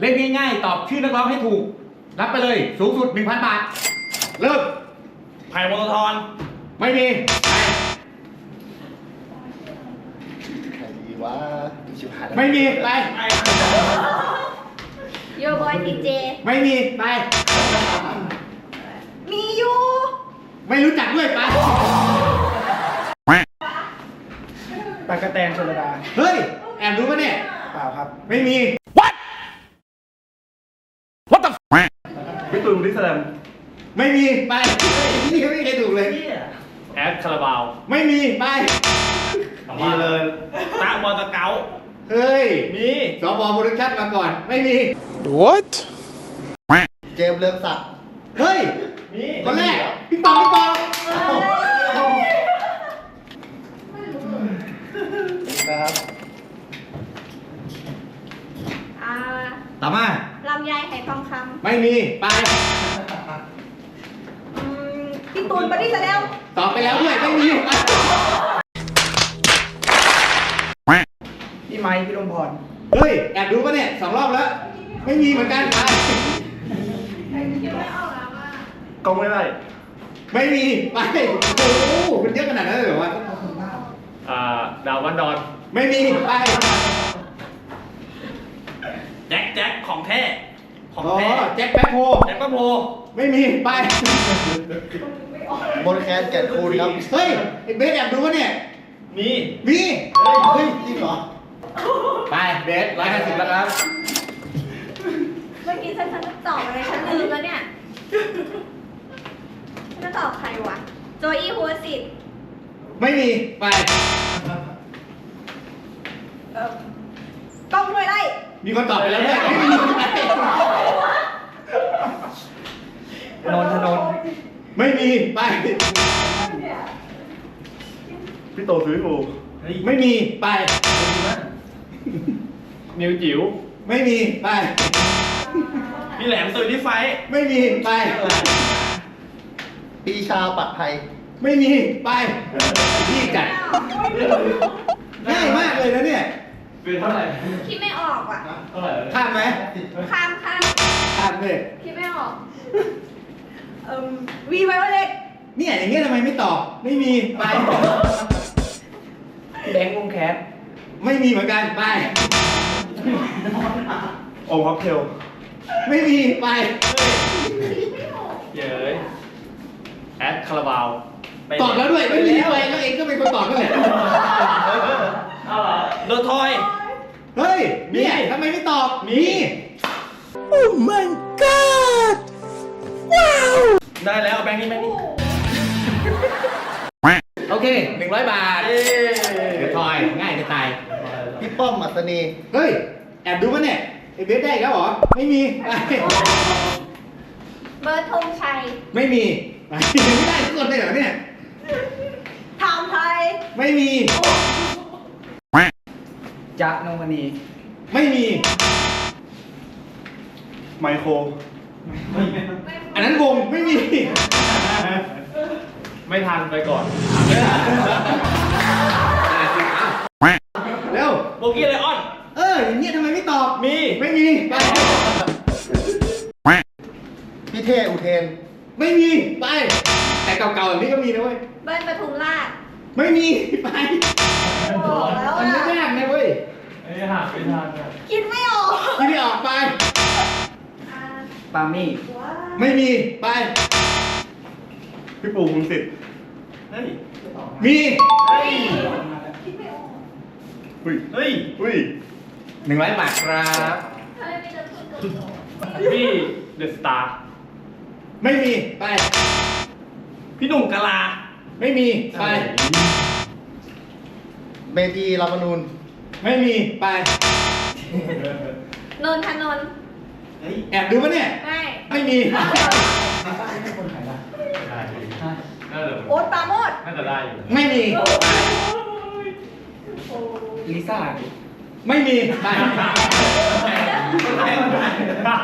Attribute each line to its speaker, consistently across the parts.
Speaker 1: เล่นง่ายๆ ตอบชื่อนักร้องให้ถูก รับไปเลยสูงสุด 1,000 บาท เริ่ม
Speaker 2: ไผ่วงทร
Speaker 1: ไม่มีไป
Speaker 3: ใครดีวะชิบหายแล้ว
Speaker 1: ไม่มีไป
Speaker 2: ไอ้
Speaker 4: โยบอยทีเจ
Speaker 1: ไม่มีไป
Speaker 4: มีอยู่
Speaker 1: ไม่รู้จักด้วยไป
Speaker 3: ปากกระแตนชลดา
Speaker 1: เฮ้ย แอบดูปะเนี่ย
Speaker 3: เปล่าครับ
Speaker 1: ไม่มี
Speaker 2: พี่ตูนบริ สแลม
Speaker 1: ไม่มีไปนี่ไม่มีใครถูกเลย
Speaker 2: แอดคาราบาว
Speaker 1: ไม่มีไป
Speaker 2: มีเลยตาบอลสเกา
Speaker 1: เฮ้ย
Speaker 2: มี
Speaker 1: สบโปรดักชั่นมาก่อน ไม่มี
Speaker 5: What?
Speaker 3: เจมส์เรืองศักดิ์
Speaker 1: เฮ้ย
Speaker 2: มี
Speaker 1: คนแรกพี่ปองพี่ปอง
Speaker 3: นะครับ
Speaker 4: อ่า
Speaker 1: ต่อมา
Speaker 4: ลำไยไหทองค
Speaker 1: ไม่มี ไปำ
Speaker 4: อืมพี่ตูนบอดี้แสดง
Speaker 1: ตอบไปแล้วด้วย ไม่มีไป
Speaker 3: พี่ไม้พี่ดมพร
Speaker 1: เฮ้ย แอบดูปะเนี่ยสองรอบแล้ว ไม่มีเหมือนกันไป
Speaker 2: กองไม่ได้
Speaker 1: ไม่มี ไป โอ้โหมันเยอะขนาดนั้นเลยเหรอวะ
Speaker 2: อ่าดาววันดอน
Speaker 1: ไม่มี ไป
Speaker 2: แจ็ค แจ็คของแท้ของ
Speaker 1: อ๋อ
Speaker 2: แท้
Speaker 1: แจ็คแป๊บโฮ
Speaker 2: แจ็คป้าโพ
Speaker 1: ไม่มีไป
Speaker 3: บนแคนแก่นคูณครับ
Speaker 1: เฮ้ยไอ้เบสแอบดูปะเนี่ย
Speaker 2: มี
Speaker 1: มี
Speaker 3: เฮ้ยจริงเหรอ
Speaker 1: ไปเบสร้อยห้าสิบแล้วครับ
Speaker 4: เมื่อกี้ฉันฉันจะตอบอะไรฉันลืมแล้วเนี่ยฉันจะตอบใครวะ โจอี้หัวสิทธิ์
Speaker 1: ไม่มี ไป
Speaker 4: เอ่อกล้องห้วยไร่
Speaker 1: มีคนตอบไปแล้วด้วยไม่มีไป
Speaker 3: นนทนนท์
Speaker 1: ไม่มี ไป
Speaker 2: พี่โตซื้อกู
Speaker 1: ไม่มี ไป
Speaker 2: นิวจิ๋ว
Speaker 1: ไม่มี ไป
Speaker 2: พี่แหลมตุยที่ไฟท์
Speaker 1: ไม่มี ไป
Speaker 3: ปีชาปัดไทย
Speaker 1: ไม่มี ไป พี่จัดง่ายมากเลยนะเนี่ย
Speaker 2: เป็นเท่าไหร่
Speaker 4: คิดไม่ออกว่ะ
Speaker 2: เท่าไหร่
Speaker 1: ข้ามไหม
Speaker 4: ข้ามข้าม
Speaker 1: ข้ามเลย
Speaker 4: คิดไม่ออก เอ่มวีไวโอเล็ต
Speaker 1: เนี่ยอย่างเงี้ยทำไมไม่ตอบ ไม่มี ไป
Speaker 3: แบงค์วงแคส
Speaker 1: ไม่มีเหมือนกัน ไป
Speaker 2: โอมฮอปเทล
Speaker 1: ไม่มี ไป
Speaker 2: เย้ยแอดคาราบาว
Speaker 1: ตอบแล้วด้วย ไม่มีไปแล้วเองก็เป็นคนตอบนั่นแหละ
Speaker 2: เอาเหรอเดอะทอย
Speaker 1: เฮ้ยเนี่ยทำไมไม่ตอบมี
Speaker 5: Oh my god! Wow!
Speaker 2: ได้แล้วเอาแบงค์นี้แบงค์นี้
Speaker 1: โอเคหนึ่งร้อยบาท
Speaker 2: เย้
Speaker 1: เดี๋ยวทอยง่ายจะตาย
Speaker 3: พี่ป้อมอัศนี
Speaker 1: เฮ้ย แอบดูปะเนี่ยไอเบสได้อีกแล้วเหรอ ไม่มีไป
Speaker 4: เบิร์ดธงชัย
Speaker 1: ไม่มีไปไม่ได้ทุกคนเลยเหรอเนี่ย
Speaker 4: ไทม์ไทย
Speaker 1: ไม่มี
Speaker 3: จักรนงมณี
Speaker 1: ไม่มี
Speaker 2: ไมโคร
Speaker 1: อันนั้นวงไม่มี
Speaker 2: ไม่ทันไปก่อน
Speaker 1: เร็ว
Speaker 2: โบกี้ไลออน
Speaker 1: เอออย่างเงี้ยทำไมไม่ตอบ
Speaker 2: มี
Speaker 1: ไม่มีไป
Speaker 3: พี่เท่อุเทน
Speaker 1: ไม่มี ไป แต่เก่าๆแบบนี้ก็มีนะเว้ย
Speaker 4: เบิร์ดปทุมราช
Speaker 1: ไม่มีไป
Speaker 4: บอกแล้ว
Speaker 1: มัน
Speaker 4: อะ
Speaker 1: ไม่ยากนะเว้ย
Speaker 2: ไอ้ห่าไม่ทันอะ
Speaker 4: คิดไม่ออก
Speaker 1: ที่ไม่ออกไป
Speaker 4: อ่า
Speaker 3: ปามี่
Speaker 4: ว้า
Speaker 1: ไม่มีไป
Speaker 2: พี่ปู่คุณสิทธิ์เฮ้ย
Speaker 1: มี
Speaker 2: เฮ้ย
Speaker 4: คิดไม่ออก
Speaker 2: เฮ้ยเฮ้ยเฮ้ย
Speaker 1: หนึ่งร้อยบาทครับ
Speaker 4: ทำไมมีแต่พูดตัว
Speaker 2: พี่เดอะสตาร์
Speaker 1: ไม่มีไป
Speaker 2: พี่หนุ่มกะลา
Speaker 1: ไม่มี ไป
Speaker 3: เมธีรามนูน
Speaker 1: ไม่มี ไป
Speaker 4: นนทนนท์
Speaker 1: แอบดูปะเนี่ย
Speaker 4: ไม่
Speaker 1: ไม่มี
Speaker 2: ได้น่าจะ
Speaker 4: โอ๊ตปราโมด
Speaker 2: น่าจะได้อยู่
Speaker 1: ไม่มี
Speaker 3: ลิซ่า
Speaker 1: ไม่มี ไป
Speaker 2: ได้ได้
Speaker 1: ข้าม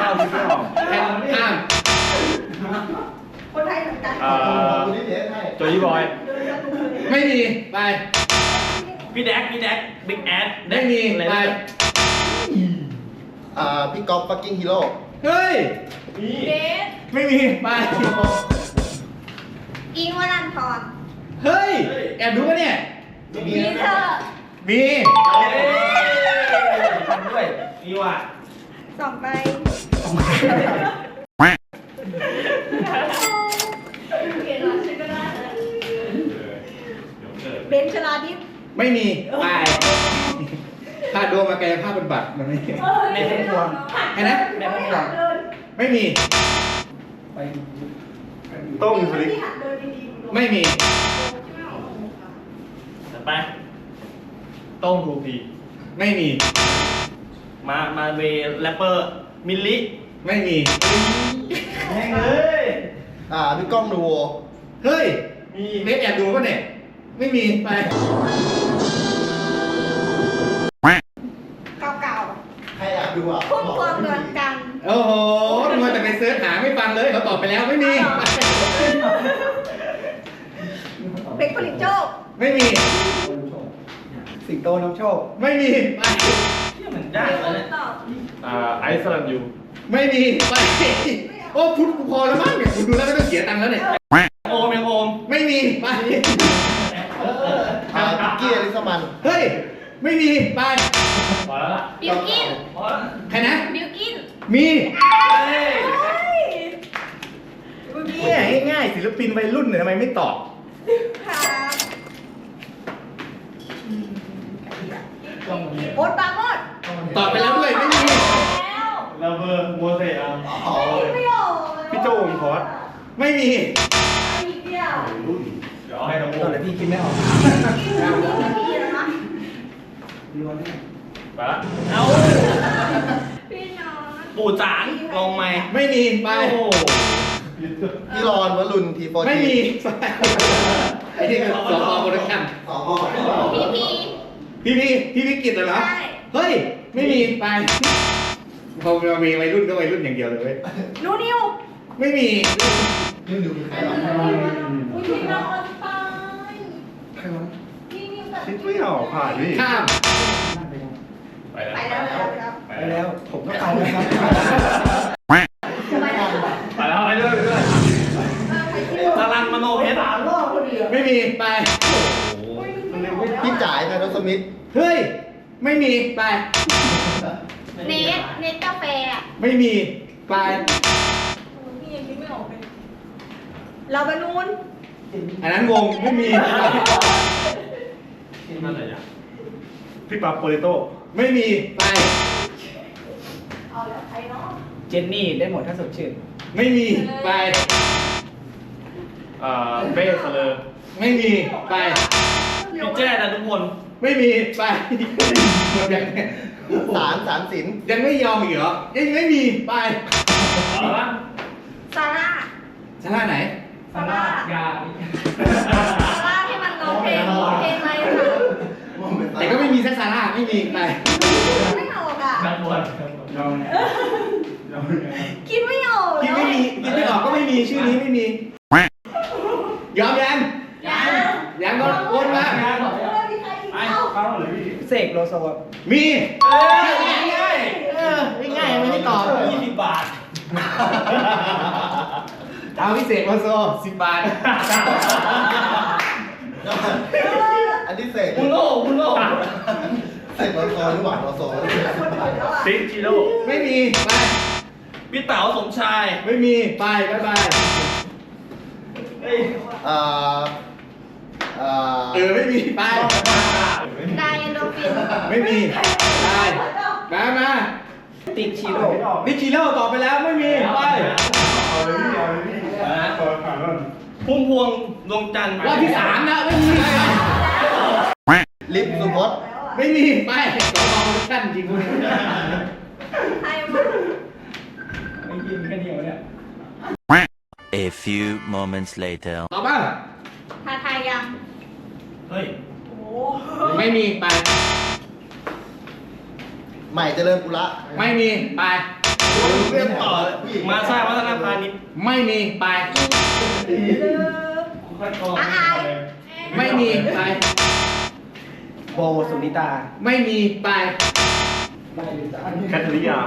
Speaker 1: ข้าม
Speaker 4: คนไทยเหมือนกัน
Speaker 2: เอ่อ
Speaker 3: คุณที่เทสให้
Speaker 2: โจยี่บอย
Speaker 1: ไม่มี ไป
Speaker 2: พี่แดกพี่แดกบิ๊กแอด
Speaker 1: ไม่มี
Speaker 2: อะไร
Speaker 1: ไป
Speaker 2: นะ
Speaker 3: อ่าพี่ก๊อฟฟักกิ้งฮีโร่
Speaker 1: เฮ้ย
Speaker 4: เบส
Speaker 1: ไม่มี ไป
Speaker 4: อิงวรันทร
Speaker 1: เฮ้ย แอบดูปะเนี่ย
Speaker 4: มีเธอ
Speaker 1: มี
Speaker 3: ทันด้วย
Speaker 2: นี่ว่ะ
Speaker 4: สองใบ ไม่
Speaker 1: มีไปพาดวงมากายภาพบำบัดมันไม่
Speaker 3: ในพุ่มพวง
Speaker 1: ใครนะ
Speaker 3: ในพุ่มพวง
Speaker 1: ไม่มี
Speaker 3: ไป
Speaker 2: โต้งอินสลิก
Speaker 1: ไม่มี
Speaker 2: ไปโต้งทูพี
Speaker 1: ไม่มี
Speaker 2: มามาเวแรปเปอร์ มิลลิ
Speaker 1: ไม่มี
Speaker 2: แม่งเลย
Speaker 3: อ่าพี่ก้องนูโว
Speaker 1: เฮ้ย
Speaker 2: มี
Speaker 1: เบสแอบดูปะเนี่ย ไม่มีไป
Speaker 4: เก่า
Speaker 3: ใครอยากดูอะ
Speaker 4: ๆพุ่มพวงดวงจันทร์
Speaker 1: โอ้โหมัวแต่ไปเสิร์ชหาไม่ฟังเลยเขาตอบไปแล้วไม่มี
Speaker 4: เป็กผลิตโชค
Speaker 1: ไม่มี
Speaker 3: สิงโตน้ำโชค
Speaker 1: ไม่มีไป
Speaker 2: ที่มันยาก
Speaker 4: มีค
Speaker 2: แล้ว
Speaker 4: น
Speaker 2: เนี่ย
Speaker 4: ตอบ
Speaker 2: อ่าไอซ์แลนด์ยู
Speaker 1: ไม่มีไปโอ้พุทธกูพอแล้วมั้งเนี่ยคุณดูแล้วไม่ต้องเสียตังค์แล้วเนี่ย
Speaker 2: โอมยังโอม
Speaker 1: ไม่มีไป
Speaker 3: อ่าพิ กกี้อลิสมัน
Speaker 1: เฮ้ย ไม่มี ไป
Speaker 2: พอแล้วล่ะ
Speaker 4: บิวกิน
Speaker 2: พอแล้ว
Speaker 1: ใครนะ
Speaker 4: บิวกิน
Speaker 1: มี
Speaker 2: เฮ้ย
Speaker 1: เนี่ยง่ายๆศิลปินวัยรุ่นเนี่ยทำไมไม่ตอบ
Speaker 4: ครับโอ๊ตปราโมด
Speaker 1: ตอบไปแล้วด้วยไม่มี
Speaker 4: แล้ว
Speaker 2: ลาเบอร์โมเสสอะ
Speaker 3: อ๋อ
Speaker 4: ไม่ออกเลย
Speaker 2: พี่โจ้อินพอร์ต
Speaker 1: ไม่มี
Speaker 4: อีกเดียว
Speaker 2: เดี๋ยวเอาให้น้องโม
Speaker 3: ตอนไหนพี่คิดไม่ออก
Speaker 4: พี่นะ
Speaker 2: ไปละเอา
Speaker 4: พี่น้อง
Speaker 2: ปู่จานลองไหม
Speaker 1: ไม่มีไป
Speaker 2: โอ้
Speaker 3: พี่รอนวรุณทีโฟ
Speaker 1: ไม่มีไปไอ้นี่คือสอโปรดักชั่น
Speaker 3: สองข้อ
Speaker 4: พี่พี
Speaker 1: พี่พี่พี่วิกิตเหรอ
Speaker 4: ใช่
Speaker 1: เฮ้ย ไม่มีไปพอเรามีวัยรุ่นก็วัยรุ่นอย่างเดียวเลยเว้ย
Speaker 4: หนูนิว
Speaker 1: ไม่มี
Speaker 3: นี่ดูมีใครหรอ
Speaker 2: ไม่ออกผ่านดิ
Speaker 1: ข้าม
Speaker 2: ไปแล้ว
Speaker 4: ไปแล้วแล้วแล้ว
Speaker 3: ไปแล้ว ผมก็ไปแล้วครับ
Speaker 4: ไปแล้ว
Speaker 2: ไปแล้วไปด้วยไปด้วย
Speaker 4: เออไปที่
Speaker 2: ตารันมโนเพชรอะ
Speaker 1: ไม่มีไป
Speaker 3: พี่จ่ายไทโรสมิธ
Speaker 1: เฮ้ย ไม่มีไป
Speaker 4: เนทเนทกาแฟอะ
Speaker 1: ไม่มีไป
Speaker 4: พี่ยังคิดไม่ออกเลยเราบรรนูน
Speaker 1: อันนั้นวงไม่มี ไป
Speaker 2: นั่นอะไรอย่างพี่ปั๊บโปเตโต้
Speaker 1: ไม่มีไป
Speaker 4: เอาแล้วใครเนาะ
Speaker 3: เจนนี่ได้หมดถ้าสดชื่น
Speaker 1: ไม่มี ไป
Speaker 2: อ่าเบ้สเลอร์
Speaker 1: ไม่มี ไป
Speaker 2: พี่แจ้ดันทุกคน
Speaker 1: ไม่มีไปหมดยังเนี่ย
Speaker 3: สารสารสิน
Speaker 1: ยังไม่ยอมอีกเหรอยังไม่มีไป
Speaker 2: เอาละ
Speaker 4: ซาร่า
Speaker 1: ชนะไหน
Speaker 4: ซาร่ายา ซาร่าที่มันร้องเพลงเพลงอะไรค่ะ
Speaker 1: แต่ก็ไม่มีสัก ซาร่าไม่มีไป
Speaker 4: ไม่ออกอะ
Speaker 2: นักบวช
Speaker 4: คิดไม่ออก
Speaker 1: คิดไม่มีคิดไม่ออกก็ไม่มีชื่อนี้ไม่มียอมยัง
Speaker 4: ยัง
Speaker 1: ยังก็โอนมา
Speaker 4: ไม่มีใครอีก
Speaker 2: ไป
Speaker 4: เอ้า
Speaker 2: เข้าเลยพี่
Speaker 3: เสกโลโซ
Speaker 1: มี
Speaker 2: เอ้ย
Speaker 1: ง่ายๆเออง่ายๆไม่ได้ตอบ
Speaker 2: ยี่สิบบาท
Speaker 1: เอาพิเศษมาโซสิบบาท
Speaker 3: อันนี้เสก
Speaker 2: คุณโง่คุณโง่
Speaker 3: เสกโลโซหรือหวานโลโซ
Speaker 4: คนอื่นแล้วอะ
Speaker 2: ติ๊กจิโร่
Speaker 1: ไม่มีไป
Speaker 2: พี่เต๋าสมชาย
Speaker 1: ไม่มี ไปบายบาย
Speaker 2: เฮ้ย
Speaker 3: เอ่อเอ่อ
Speaker 1: เออไม่มี ไป
Speaker 4: ไดเอนโดฟิน
Speaker 1: ไม่มี ได้ มามา
Speaker 3: ติ๊กชิโร่
Speaker 1: นิชิโร่ตอบไปแล้วไม่มี ไป
Speaker 2: เอาเลยพี่เอาเลยพี่นะพุ่มพวงดวงจันทร์
Speaker 1: รอบที่สามนะไม่มีไปครับ
Speaker 3: ลิฟต์สุพจน์
Speaker 1: ไม่มีไปสองรองขั้นจริงคุณ
Speaker 4: ใครมา
Speaker 3: ไม่ยินแค่เดียวเนี่ย
Speaker 5: A few moments later.
Speaker 1: ตอบป่ะ
Speaker 4: ทาทายัง
Speaker 2: เฮ้ย
Speaker 4: โอ้
Speaker 1: ไม่มีไป
Speaker 3: ใหม่เจริญปุระ
Speaker 1: ไม่มีไป
Speaker 2: เรื่องต่อเลยมาสร้างวัฒนพาณิชย์
Speaker 1: ไม่มีไป
Speaker 4: อาอาย
Speaker 1: ไม่มีไป
Speaker 3: โบสุนิตา
Speaker 1: ไม่มีไป
Speaker 2: แคทริยา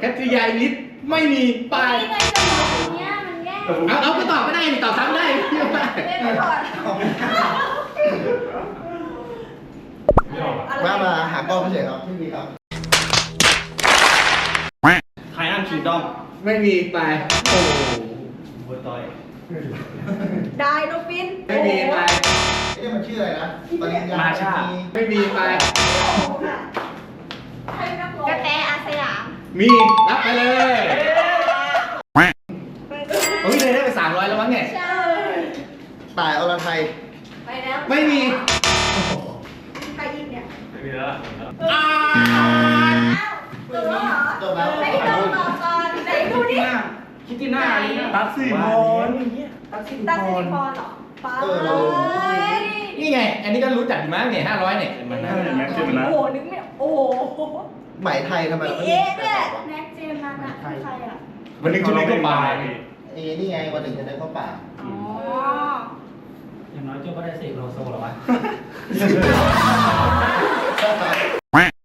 Speaker 1: แคทริยาลิสไม่มีไป
Speaker 4: นี่ไงจะบอกอย่างเงี้ยมันแย่
Speaker 1: เอาเอาก็ตอบก็ได้นี่ตอบซ้ำได้เที่ยวได้
Speaker 4: เล่นไปก่อน
Speaker 3: มามาหากล้องไม่ใช่ครับไม่มีครับ
Speaker 2: ไทอันคิงดอม
Speaker 1: ไม่มีไปโอ้
Speaker 2: บัวตอย
Speaker 4: ได้ลูกฟิน
Speaker 1: ไม่มีไป
Speaker 3: ปริญญา
Speaker 2: มาชา
Speaker 1: ไม่มีไป
Speaker 4: กระแตอาสยาม
Speaker 1: มี รับไปเลย อันนี้ก็รู้จักดีมากเนี่ยห้าร้อยเนี่ย
Speaker 2: มันน่าจะแม็กซ์เจมินะ
Speaker 4: โอ้โหนึกไม่โอ้โห
Speaker 3: ไหมไทยทำไมเราไม่
Speaker 4: เอ๊ะ
Speaker 3: มี
Speaker 4: เนี่ย
Speaker 3: แต่บอกวะ
Speaker 4: แม็กเจมส์นั่นน่ะคือใครอะ
Speaker 1: วันนึงชุดนี้ก็ไป
Speaker 3: เอ๊ะนี่ไงวันหนึ่งจะได้เข้าป่า
Speaker 4: อ๋อ
Speaker 6: อย่างน้อยโจ้ก็ได้เสกโลโซหรอวะ